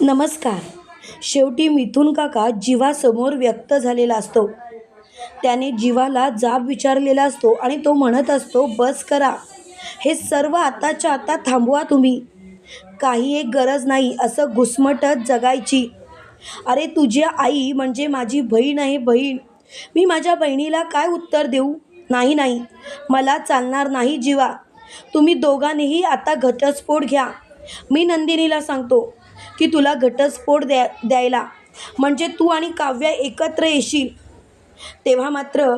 नमस्कार. शेवटी मिथून काका जीवासमोर व्यक्त झालेला असतो. त्याने जीवाला जाब विचारलेला असतो आणि तो म्हणत असतो बस करा. हे सर्व आताच्या आता थांबवा तुम्ही. काही एक गरज नाही असं घुसमटत जगायची. अरे तुझी आई म्हणजे माझी बहीण आहे बहीण. मी माझ्या बहिणीला काय उत्तर देऊ? नाही नाही. मला चालणार नाही जीवा. तुम्ही दोघांनीही आता घटस्फोट घ्या. मी नंदिनीला सांगतो की तुला घटस्फोट द्या द्यायला. म्हणजे तू आणि काव्या एकत्र येशील. तेव्हा मात्र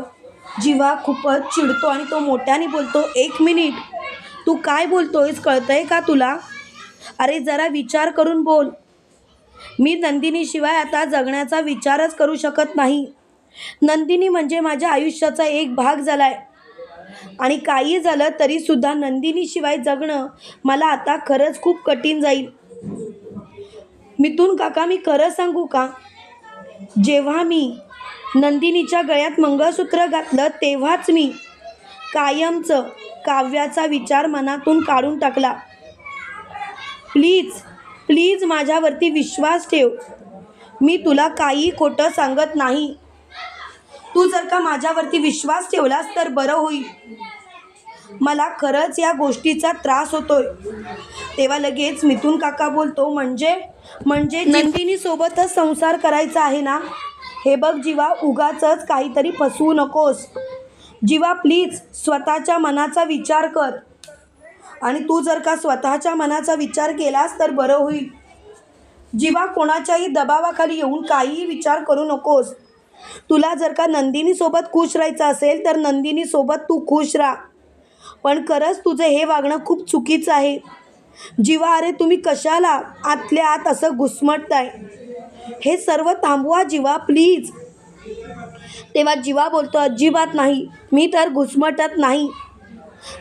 जीवा खूपच चिडतो आणि तो मोठ्याने बोलतो एक मिनिट तू काय बोलतोयस? कळतंय का तुला? अरे जरा विचार करून बोल. मी नंदिनीशिवाय आता जगण्याचा विचारच करू शकत नाही. नंदिनी म्हणजे माझ्या आयुष्याचा एक भाग झाला आहे आणि काही झालं तरीसुद्धा नंदिनीशिवाय जगणं मला आता खरंच खूप कठीण जाईल. मिथून काका मी खरं सांगू का? जेव्हा मी नंदिनीच्या गळ्यात मंगळसूत्र घातलं तेव्हाच मी कायमचं काव्याचा विचार मनातून काढून टाकला. प्लीज प्लीज माझ्यावरती विश्वास ठेव. मी तुला काही खोटं सांगत नाही. तू जर का माझ्यावरती विश्वास ठेवलास तर बरं होईल. मला खरंच या गोष्टीचा त्रास होतोय. तेव्हा लगेच मिथून काका बोलतो म्हणजे? म्हणजे नंदिनीसोबतच संसार करायचा आहे ना? हे बघ जीवा उगाचच काहीतरी फसवू नकोस. जीवा प्लीज स्वतःच्या मनाचा विचार कर. आणि तू जर का स्वतःच्या मनाचा विचार केलास तर बरं होईल. जीवा कोणाच्याही दबावाखाली येऊन काहीही विचार करू नकोस. तुला जर का नंदिनीसोबत खुश राहायचं असेल तर नंदिनीसोबत तू खुश राहा. पण खरंच तुझं हे वागणं खूप चुकीचं आहे. जीवा अरे तुम्ही कशाला आतल्या आत असं घुसमटताय? हे सर्व थांबवा जीवा प्लीज. तेव्हा जीवा बोलतो अजिबात नाही मी तर घुसमटत नाही.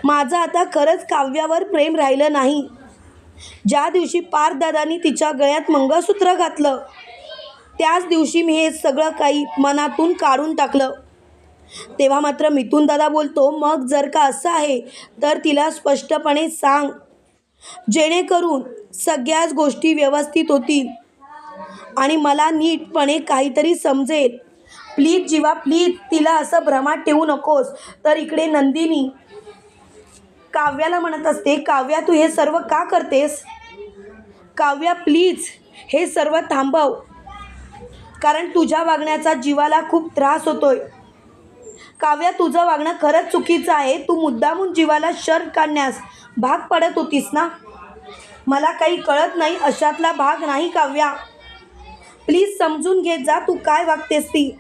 माझं आता खरंच काव्यावर प्रेम राहिलं नाही. ज्या दिवशी पारदादानी तिच्या गळ्यात मंगळसूत्र घातलं त्याच दिवशी मी हे सगळं काही मनातून काढून टाकलं. तेव्हा मात्र मिथून दादा बोलतो मग जर का असं आहे तर तिला स्पष्टपणे सांग. जेणेकरून सगळ्याच गोष्टी व्यवस्थित होतील आणि मला नीटपणे काहीतरी समजेल. प्लीज जीवा प्लीज तिला असं भ्रमात ठेवू नकोस. तर इकडे नंदिनी काव्याला म्हणत असते काव्या तू हे सर्व का करतेस? काव्या प्लीज हे सर्व थांबव. कारण तुझ्या वागण्याचा जीवाला खूप त्रास होतोय. काव्या तुझं वागणं खरंच चुकीचं आहे. तू मुद्दामून जीवाला शर्ट काढण्यास भाग पडत होतीस ना? मला काही कळत नाही अशातला भाग नाही काव्या. प्लीज समजून घेत जा तू काय वागतेस ती?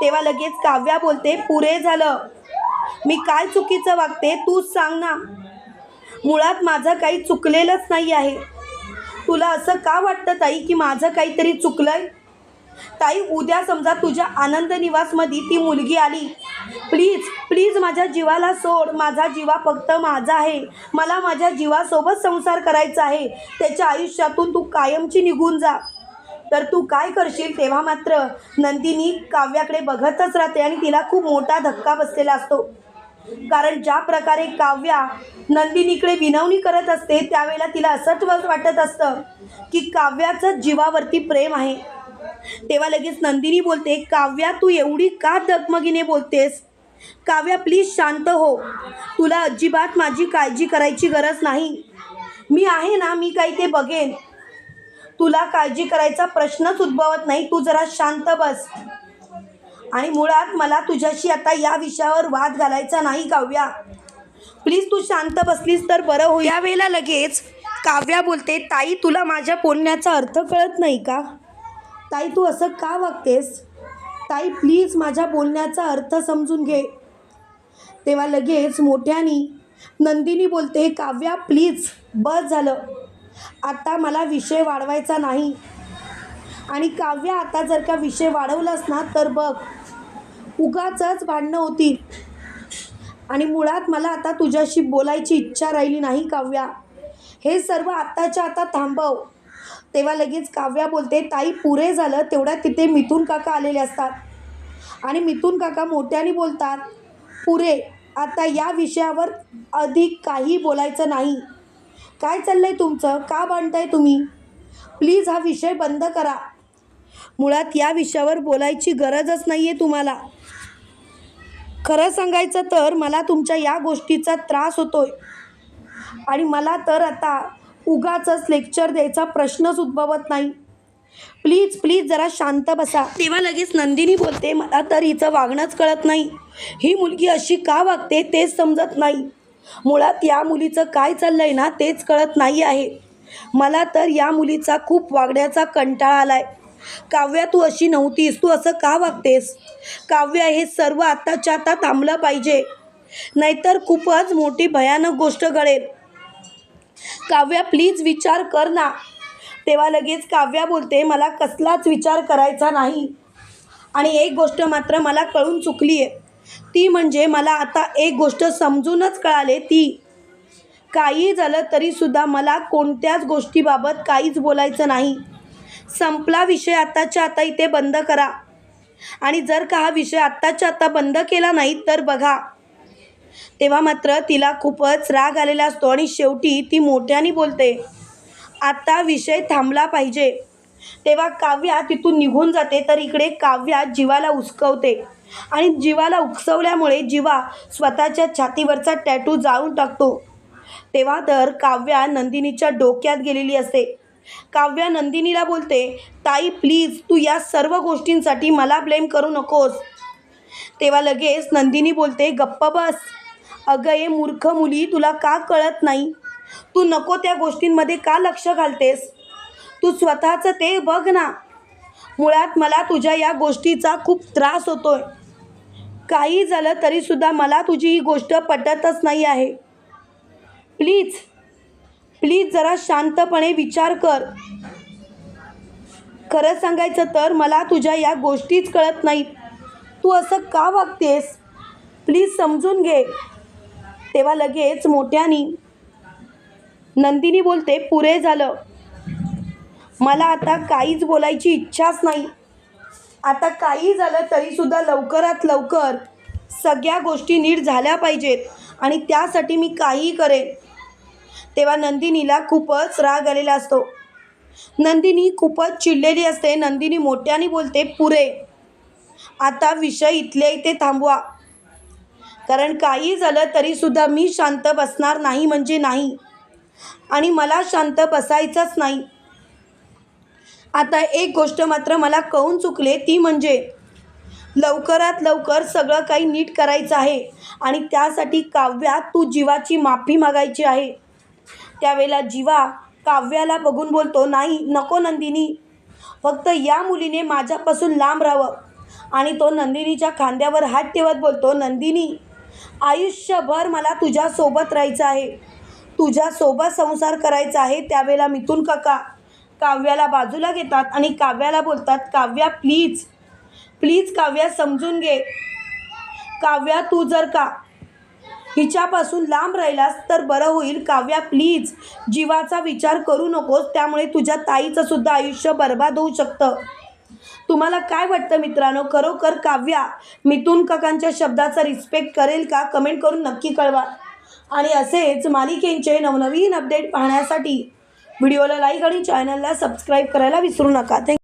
तेव्हा लगेच काव्या बोलते पुरे झालं. मी काय चुकीचं वागते तूच सांग ना. मुळात माझं काही चुकलेलंच नाही आहे. तुला असं का वाटतं ताई की माझं काहीतरी चुकलं आहे ताई उद्या समजा तुझ्या आनंद निवासमध्ये ती मुलगी आली. प्लीज प्लीज माझ्या जीवाला सोड. माझा जीवा फक्त माझा आहे. मला माझ्या जीवासोबत संसार करायचा आहे. त्याच्या आयुष्यातून तू कायमची निघून जा. तर तू काय करशील तेव्हा मात्र? नंदिनी काव्याकडे बघतच राहते आणि तिला खूप मोठा धक्का बसलेला असतो. कारण ज्या प्रकारे काव्या नंदिनीकडे विनवणी करत असते त्यावेळेला तिला असंच वाटत असतं की काव्याचं जीवावरती प्रेम आहे. तेव्हा लगेच नंदिनी बोलते काव्या तू एवढी का दगमगिने बोलतेस? काव्या प्लीज शांत हो. तुला अजिबात माझी काळजी करायची गरज नाही. मी आहे ना मी काही ते बघेन. तुला काळजी करायचा प्रश्नच उद्भवत नाही तू जरा शांत बस. आणि मुळात मला तुझ्याशी आता या विषयावर वाद घालायचा नाही काव्या. प्लीज तू शांत बसलीस तर बरं होईल. यावेळेला लगेच काव्या बोलते ताई तुला माझ्या बोलण्याचा अर्थ कळत नाही का? ताई तू असं का वागतेस? ताई प्लीज माझ्या बोलण्याचा अर्थ समजून घे. तेव्हा लगेच मोठ्यानी नंदिनी बोलते काव्या प्लीज बस झालं. आता मला विषय वाढवायचा नाही. आणि काव्या आता जर का विषय वाढवलास ना तर बघ उगाचच भांडणं होती आणि मुळात मला आता तुझ्याशी बोलायची इच्छा राहिली नाही काव्या. हे सर्व आत्ताच्या आता थांबव. तेव्हा लगेच काव्या बोलते ताई पुरे झालं तेवढ्या तिथे मिथून काका आलेले असतात. आणि मिथून काका मोठ्याने बोलतात पुरे आता या विषयावर अधिक काही बोलायचं नाही. काय चाललंय तुमचं? का भांडताय तुम्ही? प्लीज हा विषय बंद करा. मुळात या विषयावर बोलायची गरजच नाही आहे तुम्हाला. खरं सांगायचं तर मला तुमच्या या गोष्टीचा त्रास होतोय. आणि मला तर आता उगाच लेक्चर द्यायचा प्रश्नच उद्भवत नाही. प्लीज प्लीज जरा शांत बसा. तेव्हा लगेच नंदिनी बोलते मला तर हिचं वागणंच कळत नाही. ही मुलगी अशी का वागते तेच समजत नाही. मुळात या मुलीचं काय चाललंय ना तेच कळत नाही आहे. मला तर या मुलीचा खूप वागण्याचा कंटाळा आलाय. काव्या तू अशी नव्हतीस. तू असं का वागतेस? काव्या हे सर्व आत्ताच्या आता थांबलं पाहिजे. नाहीतर खूपच मोठी भयानक गोष्ट घडेल. काव्या प्लीज विचार कर ना. तेव्हा लगेच काव्या बोलते मला कसलाच विचार करायचा नाही. आणि एक गोष्ट मात्र मला कळून चुकली आहे ती म्हणजे मला आता एक गोष्ट समजूनच कळाले ती. काही झालं तरीसुद्धा मला कोणत्याच गोष्टीबाबत काहीच बोलायचं नाही. संपला विषय आत्ताच्या आता इथे बंद करा. आणि जर का हा विषय आत्ताच्या आता बंद केला नाही तर बघा. तेव्हा मात्र तिला खूपच राग आलेला असतो आणि शेवटी ती मोठ्याने बोलते आता विषय थांबला पाहिजे. तेव्हा काव्या तिथून निघून जाते तर इकडे काव्या जीवाला उचकवते आणि जीवाला उकसवल्यामुळे जीवा स्वतःच्या छातीवरचा टॅटू जाळून टाकतो. तेव्हा तर काव्या नंदिनीच्या डोक्यात गेलेली असते. काव्या नंदिनीला बोलते ताई प्लीज तू या सर्व गोष्टींसाठी मला ब्लेम करू नकोस. तेव्हा लगेच नंदिनी बोलते गप्प बस. अगं ये मूर्ख मुली तुला का कळत नाही? तू नको त्या गोष्टींमध्ये का लक्ष घालतेस? तू स्वतःचं ते बघ ना. मुळात मला तुझ्या या गोष्टीचा खूप त्रास होतोय. काही झालं तरीसुद्धा मला तुझी ही गोष्ट पटतच नाही आहे. प्लीज प्लीज जरा शांतपणे विचार कर. खरं सांगायचं तर मला तुझ्या या गोष्टीच कळत नाहीत. तू असं का वागतेस? प्लीज समजून घे. तेव्हा लगेच मोठ्यानी नंदिनी बोलते पुरे झालं. मला आता काहीच बोलायची इच्छाच नाही. आता काही झालं तरीसुद्धा लवकरात लवकर सगळ्या गोष्टी नीट झाल्या पाहिजेत आणि त्यासाठी मी काही करेन. तेव्हा नंदिनीला खूपच राग आलेला असतो. नंदिनी खूपच चिडलेली असते. नंदिनी मोठ्याने बोलते पुरे आता विषय इथल्या इथे थांबवा. कारण काही झालं तरीसुद्धा मी शांत बसणार नाही म्हणजे नाही. आणि मला शांत बसायचंच नाही. आता एक गोष्ट मात्र मला कळून चुकले ती म्हणजे लवकरात लवकर सगळं काही नीट करायचं आहे आणि त्यासाठी काव्या तू जीवाची माफी मागायची आहे. त्यावेळेला जीवा काव्याला बघून बोलतो नाही नको नंदिनी. फक्त या मुलीने माझ्यापासून लांब राहावं. आणि तो नंदिनीच्या खांद्यावर हात ठेवत बोलतो नंदिनी आयुष्यभर मला तुझ्यासोबत राहायचं आहे. तुझ्यासोबत संसार करायचा आहे. त्यावेळेला मिथून काका काव्याला बाजूला घेतात आणि काव्याला बोलतात काव्या प्लीज प्लीज काव्या समजून घे. काव्या तू जर का हिच्यापासून लांब राहिलास तर बरं होईल. काव्या प्लीज जीवाचा विचार करू नकोस. त्यामुळे तुझ्या ताईचं सुद्धा आयुष्य बर्बाद होऊ शकतं. तुम्हाला काय वाटतं मित्रांनो? खरोखर काव्या मिथून काकांच्या शब्दाचा रिस्पेक्ट करेल का? कमेंट करून नक्की कळवा. आणि असेच मालिकेंचे नवनवीन अपडेट पाहण्यासाठी व्हिडिओला लाईक आणि चॅनलला सबस्क्राईब करायला विसरू नका. थँक